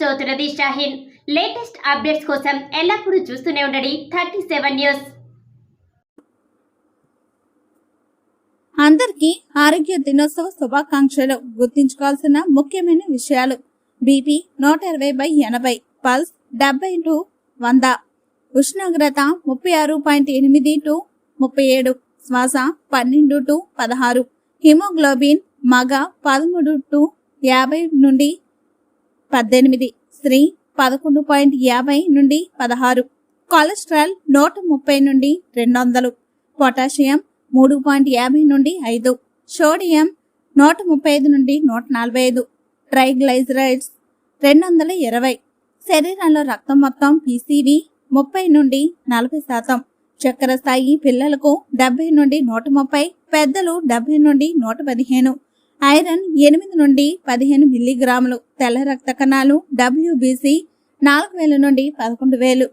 చౌతురది Shaheen. Latest updates కోసం ఎల్లప్పుడూ చూస్తూనే ఉండండి థర్టీ సెవెన్ న్యూస్. అందరికీ ఆరోగ్య దినోత్సవ శుభాకాంక్షలు గుర్తించుకోవాల్సిన ముఖ్యమైన విషయాలు. బీపీ నూట ఇరవై బై ఎనభై పల్స్ డెబ్బై టు వంద ఉష్ణోగ్రత ముప్పై ఆరు పాయింట్ ఎనిమిది టు ముప్పై ఏడు శ్వాస పన్నెండు టు పదహారు హిమోగ్లోబిన్ మగ పదమూడు టు యాభై నుండి పద్దెనిమిది స్త్రీ పదకొండు పాయింట్ యాభై నుండి పదహారు కొలెస్ట్రాల్ నూట ముప్పై నుండి రెండు వందలు పొటాషియం మూడు పాయింట్ యాభై నుండి ఐదు సోడియం నూట ముప్పై ఐదు నుండి నూట నలభై ఐదు ట్రైగ్లైజరైడ్స్ రెండు వందల ఇరవై శరీరంలో రక్తం మొత్తం పీసీవి ముప్పై నుండి నలభై శాతం చక్కెర స్థాయి పిల్లలకు డెబ్బై నుండి నూట ముప్పై పెద్దలు డెబ్బై నుండి నూట పదిహేను ఐరన్ ఎనిమిది నుండి పదిహేను మిల్లీగ్రాములు తెల్ల రక్త కణాలు డబ్ల్యూబీసీ నాలుగు వేల నుండి పదకొండు వేలు.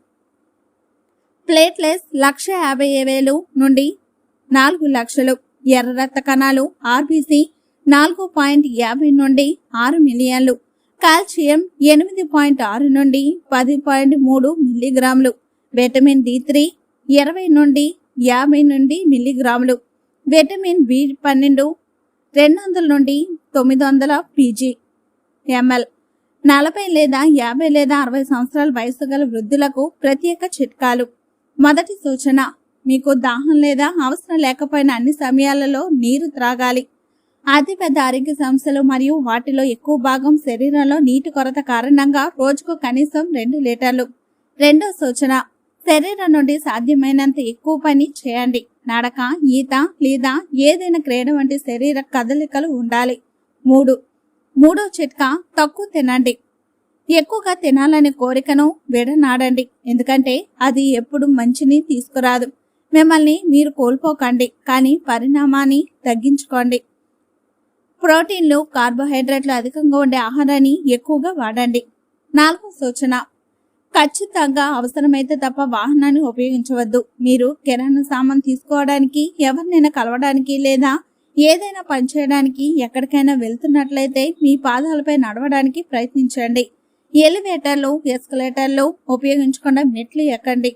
ప్లేట్లెస్ లక్ష యాభై వేలు నుండి నాలుగు లక్షలు. ఎర్ర రక్త కణాలు ఆర్బీసీ నాలుగు పాయింట్ యాభై నుండి ఆరు మిలియన్లు. కాల్షియం ఎనిమిది పాయింట్ ఆరు నుండి పది పాయింట్ మూడు మిల్లీగ్రాములు. విటమిన్ డి త్రీ ఇరవై నుండి యాభై నుండి మిల్లీగ్రాములు. విటమిన్ బి పన్నెండు రెండు వందల నుండి తొమ్మిది వందల పీజీ ఎంఎల్. నలభై లేదా యాభై లేదా అరవై సంవత్సరాల వయసు గల వృద్ధులకు ప్రత్యేక చిట్కాలు. మొదటి సూచన మీకు దాహం లేదా అవసరం లేకపోయిన అన్ని సమయాలలో నీరు త్రాగాలి. అతిపెద్ద ఆరోగ్య సమస్యలు మరియు వాటిలో ఎక్కువ భాగం శరీరంలో నీటి కొరత కారణంగా రోజుకు కనీసం రెండు లీటర్లు. రెండో సూచన శరీరం నుండి సాధ్యమైనంత ఎక్కువ పని చేయండి. నడక ఈత లేదా ఏదైనా క్రీడ వంటి శరీర కదలికలు ఉండాలి. మూడు. మూడో చిట్కా తక్కువ తినండి. ఎక్కువగా తినాలనే కోరికను విడనాడండి. ఎందుకంటే అది ఎప్పుడు మంచిని తీసుకురాదు. మిమ్మల్ని మీరు కోల్పోకండి కానీ పరిణామాన్ని తగ్గించుకోండి. ప్రోటీన్లు కార్బోహైడ్రేట్లు అధికంగా ఉండే ఆహారాన్ని ఎక్కువగా వాడండి. నాలుగో సూచన ఖచ్చితంగా అవసరమైతే తప్ప వాహనాన్ని ఉపయోగించవద్దు. మీరు కిరాణా సామాన్ తీసుకోవడానికి ఎవరినైనా కలవడానికి లేదా ఏదైనా పని చేయడానికి ఎక్కడికైనా వెళ్తున్నట్లయితే మీ పాదాలపై నడవడానికి ప్రయత్నించండి. ఎలివేటర్లు ఎస్కలేటర్లు ఉపయోగించకుండా మెట్లు ఎక్కండి.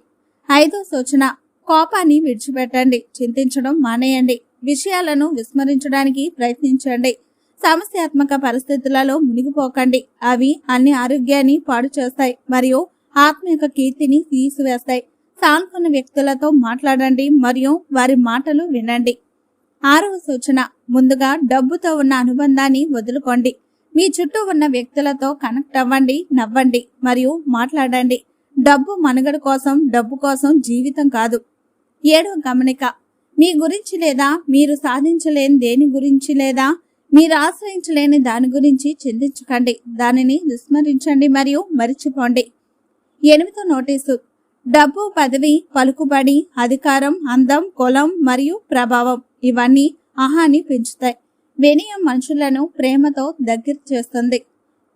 ఐదో సూచన కోపాన్ని విడిచిపెట్టండి. చింతించడం మానేయండి. విషయాలను విస్మరించడానికి ప్రయత్నించండి. సమస్యాత్మక పరిస్థితులలో మునిగిపోకండి. అవి అన్ని ఆరోగ్యాన్ని పాడు చేస్తాయి మరియు ఆత్మీయ కీర్తిని తీసివేస్తాయి. సానుకున్న వ్యక్తులతో మాట్లాడండి మరియు వారి మాటలు వినండి. ఆరవ సూచన ముందుగా డబ్బుతో ఉన్న అనుబంధాన్ని వదులుకోండి. మీ చుట్టూ ఉన్న వ్యక్తులతో కనెక్ట్ అవ్వండి నవ్వండి మరియు మాట్లాడండి. డబ్బు మనుగడ కోసం డబ్బు కోసం జీవితం కాదు. ఏడవ గమనిక మీ గురించి లేదా మీరు సాధించలేని దేని గురించి లేదా మీరు ఆశ్రయించలేని దాని గురించి చింతించకండి. దానిని విస్మరించండి మరియు మరిచిపోండి. ఎనిమిదో నోటీసు. డబ్బు పదవి పలుకుబడి అధికారం అందం కులం మరియు ప్రభావం ఇవన్నీ అహాన్ని పెంచుతాయి. వినయం మనుషులను ప్రేమతో దగ్గర చేస్తుంది.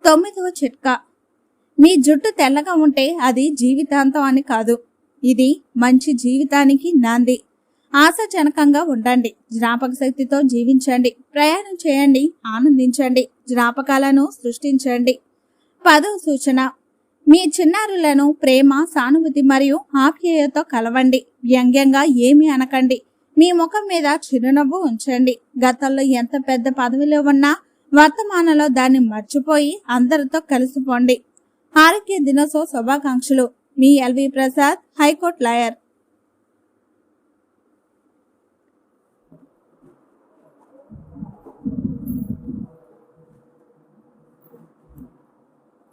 తొమ్మిదవ చిట్కా. మీ జుట్టు తెల్లగా ఉంటే అది జీవితాంతం అని కాదు. ఇది మంచి జీవితానికి నాంది. ఆశాజనకంగా ఉండండి. జ్ఞాపక శక్తితో జీవించండి. ప్రయాణం చేయండి. ఆనందించండి. జ్ఞాపకాలను సృష్టించండి. పదవ సూచన. మీ చిన్నారులను ప్రేమ సానుభూతి మరియు ఆప్యాయతో కలవండి. వ్యంగ్యంగా ఏమీ అనకండి. మీ ముఖం మీద చిరునవ్వు ఉంచండి. గతంలో ఎంత పెద్ద పదవిలో ఉన్నా వర్తమానంలో దాన్ని మర్చిపోయి అందరితో కలిసిపోండి. ఆరోగ్య దినోత్సవ శుభాకాంక్షలు. మీ LV Prasad high court lawyer.